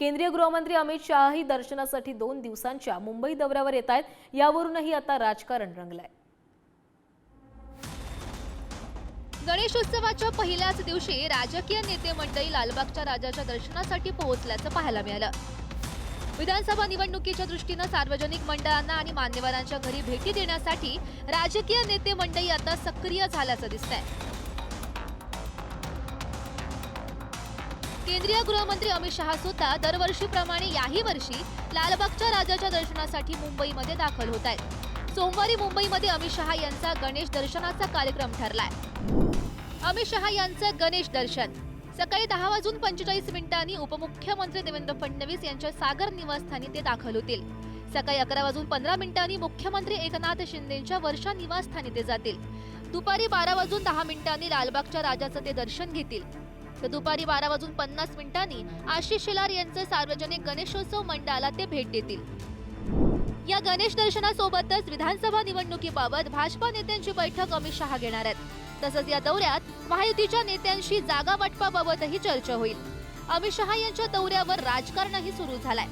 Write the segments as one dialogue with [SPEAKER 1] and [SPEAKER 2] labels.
[SPEAKER 1] केंद्रीय गृहमंत्री अमित शहाही दर्शनासाठी दोन दिवसांच्या मुंबई दौऱ्यावर येत आहेत. यावरूनही आता राजकारण रंगलंय.
[SPEAKER 2] गणेशोत्सवाच्या पहिल्याच दिवशी राजकीय नेते मंडळी लालबागच्या राजाच्या दर्शनासाठी पोहोचल्याचं पाहायला मिळालं. विधानसभा निवडणुकीच्या दृष्टीनं सार्वजनिक मंडळांना आणि मान्यवरांच्या घरी भेटी देण्यासाठी राजकीय नेते मंडळी आता सक्रिय झाल्याचं दिसतंय. केंद्रीय गृहमंत्री अमित शहा सुद्धा दरवर्षीप्रमाणे याही वर्षी लालबागच्या राजाच्या दर्शनासाठी मुंबईमध्ये दाखल होत आहेत. सोमवारी मुंबईमध्ये अमित शहा यांचा गणेश दर्शनाचा कार्यक्रम ठरलाय. अमित शहा यांचं गणेश दर्शन. सकाळी दहा वाजून पंचेचाळीस मिनिटांनी उपमुख्यमंत्री देवेंद्र फडणवीस यांच्या सागर निवासस्थानी ते दाखल होतील. सकाळी अकरा वाजून पंधरा मिनिटांनी मुख्यमंत्री एकनाथ शिंदेच्या वर्षा निवासस्थानी ते जातील. दुपारी बारा वाजून दहा मिनिटांनी लालबागच्या राजाचं ते दर्शन घेतील. तर दुपारी बारा वाजून पन्नास मिनिटांनी आशिष शेलार यांचं सार्वजनिक गणेशोत्सव मंडळाला ते भेट देतील. या गणेश दर्शनासोबतच विधानसभा निवडणुकीबाबत भाजपा नेत्यांची बैठक अमित शहा घेणार आहेत. तसंच या दौऱ्यात महायुतीच्या नेत्यांशी जागा वाटपाबाबतही चर्चा होईल. अमित शहा यांच्या दौऱ्यावर राजकारणही सुरू झालाय.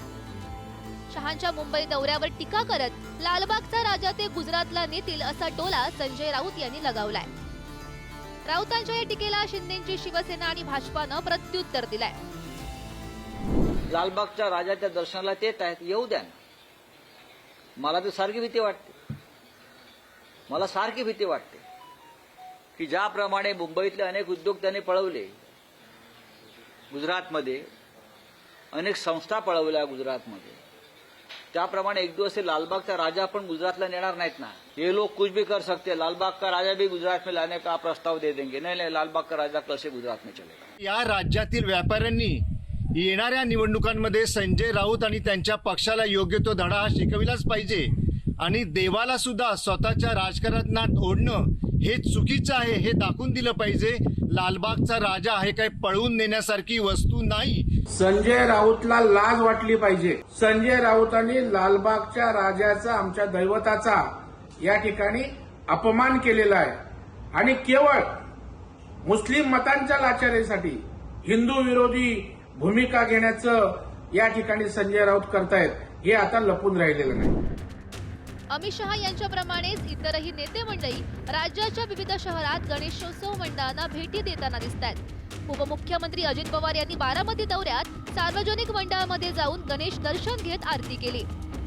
[SPEAKER 2] शहांच्या मुंबई दौऱ्यावर टीका करत लालबागचा राजा ते गुजरातला नेतील असा टोला संजय राऊत यांनी लगावलाय. राऊतांच्या या टीकेला शिंदेची शिवसेना आणि भाजपानं प्रत्युत्तर दिलंय.
[SPEAKER 3] लालबागच्या राजाच्या दर्शनाला येत आहेत. येऊ द्या मला तर सारखी भीती वाटते. मला सारखी भीती वाटते की ज्याप्रमाणे मुंबईतले अनेक उद्योग त्यांनी पळवले गुजरातमध्ये अनेक संस्था पळवल्या गुजरातमध्ये त्याप्रमाणे एक दिवस हे लालबागचा राजा पण गुजरातला नेणार नाहीत ना. ये लोग कुछ भी कर सकते लालबाग का राजा भी गुजरात में लाने का प्रस्ताव दे देंगे? नाही नाही लालबाग का राजा कसे गुजरात में चलेगा?
[SPEAKER 4] या राज्यातील व्यापाऱ्यांनी येणाऱ्या निवडणुकांमध्ये संजय राऊत आणि त्यांच्या पक्षाला योग्य तो धडा हा शिकविलाच पाहिजे. आणि देवाला सुद्धा स्वतःच्या राजकारणात ओढणं हे चुकीचं आहे हे दाखवून दिलं पाहिजे. लालबागचा राजा आहे काय पळवून नेण्यासारखी वस्तू नाही.
[SPEAKER 5] संजय राऊतला लाज वाटली पाहिजे. संजय राऊतांनी लालबागच्या राजाचा आमच्या दैवताचा या ठिकाणी अपमान केलेला आहे. आणि केवळ मुस्लिम मतांच्या लाचारीसाठी हिंदू विरोधी भूमिका घेण्याचं या ठिकाणी संजय राऊत करतायत हे आता लपून राहिलेलं नाही.
[SPEAKER 2] अमित शहा यांच्याप्रमाणेच इतरही नेते मंडळी राज्याच्या विविध शहरात गणेशोत्सव मंडळांना भेटी देताना दिसत आहेत उपमुख्यमंत्री अजित पवार यांनी बारामती दौऱ्यात सार्वजनिक मंडळामध्ये जाऊन गणेश दर्शन घेत आरती केली.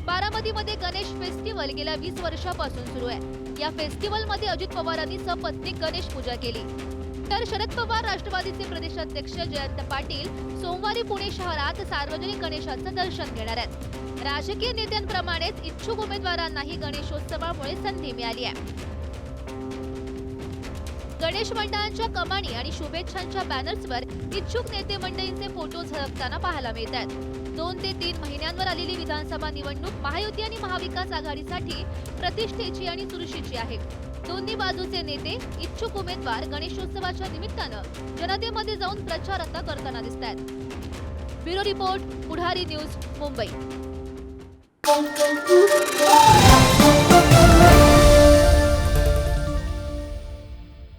[SPEAKER 2] बारामतीमध्ये गणेश फेस्टिवल गेल्या वीस वर्षापासून सुरू आहे. या फेस्टिवलमध्ये अजित पवारांनी सपत्नीक गणेश पूजा केली. तर शरद पवार राष्ट्रवादीचे प्रदेशाध्यक्ष जयंत पाटील सोमवारी पुणे शहरात सार्वजनिक गणेशाचं दर्शन घेणार आहेत. राजकीय नेत्यांप्रमाणेच इच्छुक उमेदवारांनाही गणेशोत्सवामुळे संधी मिळाली आहे. गणेश मंडळांच्या कमानी आणि शुभेच्छांच्या बॅनर्सवर इच्छुक नेते मंडळींचे फोटो झळकताना पाहायला मिळतात. दोन ते तीन महिन्यांवर आलेली विधानसभा निवडणूक महायुती आणि महाविकास आघाडीसाठी प्रतिष्ठेची आणि चुरशीची आहे. दोन्ही बाजूचे नेते इच्छुक उमेदवार गणेशोत्सवाच्या निमित्तानं जनतेमध्ये जाऊन प्रचार आता करताना दिसत आहेत bureau report Pudhari news Mumbai.